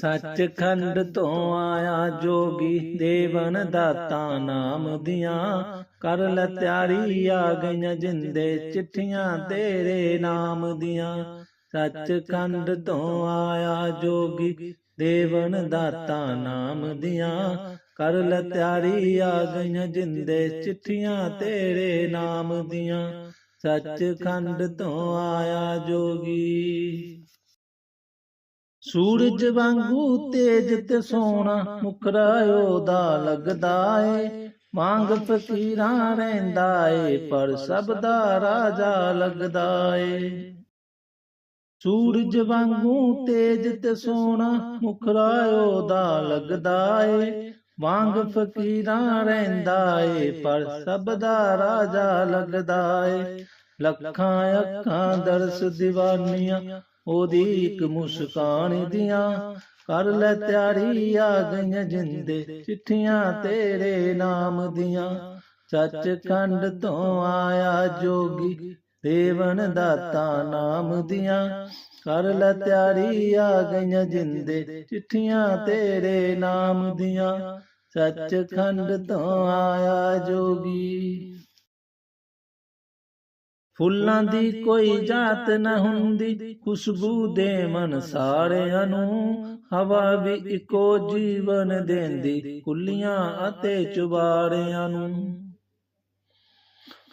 ਸੱਚਖੰਡ ਤੋਂ ਆਇਆ ਜੋਗੀ ਦੇਵਨ ਦਾਤਾ ਨਾਮ ਦੀਆਂ। ਕਰ ਲੈ ਤਿਆਰੀ ਆ ਗਈਆਂ ਜਿੰਦੇ ਚਿੱਠੀਆਂ ਤੇਰੇ ਨਾਮ ਦੀਆਂ। ਸੱਚਖੰਡ ਤੋਂ ਆਇਆ ਜੋਗੀ ਦੇਵਨ ਦਾਤਾ ਨਾਮ ਦੀਆਂ। ਕਰ ਲੈ ਤਿਆਰੀ ਆ ਗਈਆਂ ਜਿੰਦੇ ਚਿੱਠੀਆਂ ਤੇਰੇ ਨਾਮ ਦੀਆਂ। ਸੱਚਖੰਡ ਤੋਂ ਆਇਆ ਜੋਗੀ। ਸੂਰਜ ਵਾਂਗੂ ਤੇਜ ਤੇ ਸੋਹਣਾ ਮੁਖੜਾ ਦਾ ਲੱਗਦਾ ਏ। ਵਾਂਗ ਫਕੀਰਾਂ ਰਹਿੰਦਾ ਏ, ਪਰ ਸਭ ਦਾ ਰਾਜਾ ਲੱਗਦਾ ਏ। ਸੂਰਜ ਵਾਂਗੂ ਤੇਜ ਤੇ ਸੋਹਣਾ ਮੁਖੜਾ ਦਾ ਲੱਗਦਾ ਏ। ਵਾਂਗ ਫਕੀਰਾਂ ਰਹਿੰਦਾ ਏ, ਪਰ ਸਭ ਦਾ ਰਾਜਾ ਲੱਗਦਾ ਏ। ਲੱਖਾਂ ਅੱਖਾਂ ਦਰਸ ਦੀਵਾਨੀਆਂ ਉਹਦੀ ਇੱਕ ਮੁਸਕਾਨ ਦੀਆਂ, ਕਰ ਲੈ ਤਿਆਰੀ ਆ ਗਈਆਂ ਜਿੰਦੇ ਚਿੱਠੀਆਂ ਤੇਰੇ ਨਾਮ ਦੀਆਂ। ਸੱਚਖੰਡ ਤੋਂ ਆਇਆ ਜੋਗੀ, ਦੇਵਨ ਦਾਤਾ ਨਾਮ ਦੀਆਂ। ਕਰ ਲੈ ਤਿਆਰੀ ਆ ਗਈਆਂ ਜਿੰਦੇ ਚਿੱਠੀਆਂ ਤੇਰੇ ਨਾਮ ਦੀਆਂ। ਸੱਚਖੰਡ ਤੋਂ ਆਇਆ ਜੋਗੀ। ਫੁੱਲਾਂ ਦੀ ਕੋਈ ਜਾਤ ਨਾ ਹੁੰਦੀ ਖੁਸ਼ਬੂ ਦੇ ਮਨ ਸਾਰਿਆਂ ਨੂੰ ਹਵਾ ਵੀ ਇੱਕੋ ਜੀਵਨ ਦੇਂਦੀ ਕੁੱਲੀਆਂ ਅਤੇ ਚੁਬਾਰਿਆਂ ਨੂੰ।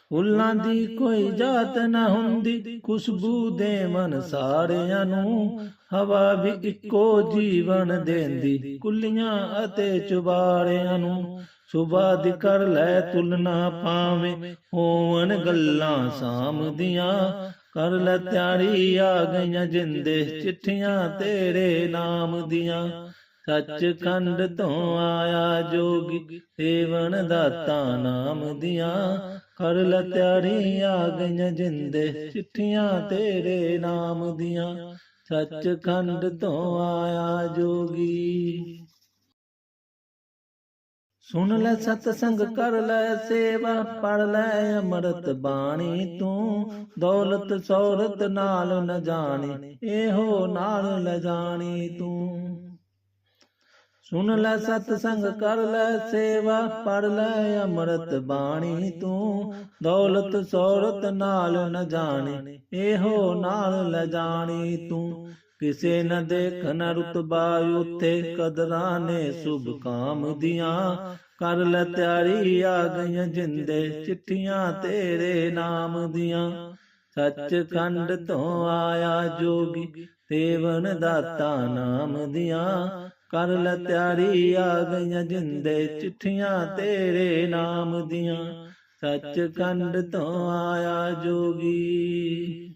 ਫੁੱਲਾਂ ਦੀ ਕੋਈ ਜਾਤ ਨਾ ਹੁੰਦੀ ਖੁਸ਼ਬੂ ਦੇ ਮਨ ਸਾਰਿਆਂ ਨੂੰ। ਹਵਾ ਵੀ ਇੱਕੋ ਜੀਵਨ ਦੇਂਦੀ ਕੁੱਲੀਆਂ ਅਤੇ ਚੁਬਾਰਿਆਂ ਨੂੰ। ਸੁਬਾ ਦੀ ਕਰ ਲੈ ਤੁਲਨਾ ਪਾਵੇਂ ਹੋਵਨ ਗੱਲਾਂ ਸਾਮਦੀਆਂ ਕਰ ਲੈ ਤਿਆਰੀ ਆ ਗਈਆਂ ਜਿੰਦੇ ਚਿੱਠੀਆਂ ਤੇਰੇ ਨਾਮ ਦੀਆਂ। ਸੱਚਖੰਡ ਤੋਂ ਆਇਆ ਜੋਗੀ ਦੇਵਨ ਦਾਤਾ ਨਾਮ ਦੀਆਂ। ਕਰ ਲੈ ਤਿਆਰੀ ਆ ਗਈਆਂ ਜਿੰਦੇ ਚਿੱਠੀਆਂ ਤੇਰੇ ਨਾਮ ਦੀਆਂ। ਸੱਚਖੰਡ ਤੋਂ ਆਇਆ ਜੋਗੀ ਸੁਣ ਲੈ ਸਤਸੰਗ ਕਰ ਲੈ, ਸੇਵਾ ਪੜ ਲੈ, ਅੰਮ੍ਰਿਤ ਬਾਣੀ ਤੂੰ। ਦੌਲਤ ਸੌਰਤ ਨਾਲ ਨ ਜਾਣੀ, ਇਹੋ ਨਾਲ ਲ ਜਾਣੀ ਤੂੰ। ਸੁਣ ਲੈ ਸਤਸੰਗ ਕਰ ਲੈ, ਸੇਵਾ ਪੜ ਲੈ, ਅੰਮ੍ਰਿਤ ਬਾਣੀ ਤੂੰ। ਦੌਲਤ ਸੌਰਤ ਨਾਲ ਨ ਜਾਣੀ, ਇਹੋ ਨਾਲ ਲੈ ਜਾਣੀ ਤੂੰ। ਕਿਸੇ ਨ ਦੇਖਨ ਰੁਤਬਾ ਉਥੇ ਕਦਰਾਂ ਨੇ ਸੁਭ ਕਾਮ ਦੀਆਂ। ਕਰ ਲੈ ਤਿਆਰੀ ਆ ਗਈਆਂ ਜਿੰਦੇ ਚਿੱਠੀਆਂ ਤੇਰੇ ਨਾਮ ਦੀਆਂ। ਸੱਚਖੰਡ ਤੋਂ ਆਇਆ ਜੋਗੀ ਦੇਵਨ ਦਾਤਾ ਨਾਮ ਦੀਆਂ। ਕਰ ਲੈ ਤਿਆਰੀ ਆ ਗਈਆਂ ਜਿੰਦੇ ਚਿੱਠੀਆਂ ਤੇਰੇ ਨਾਮ ਦੀਆਂ। ਸੱਚਖੰਡ ਤੋਂ ਆਇਆ ਜੋਗੀ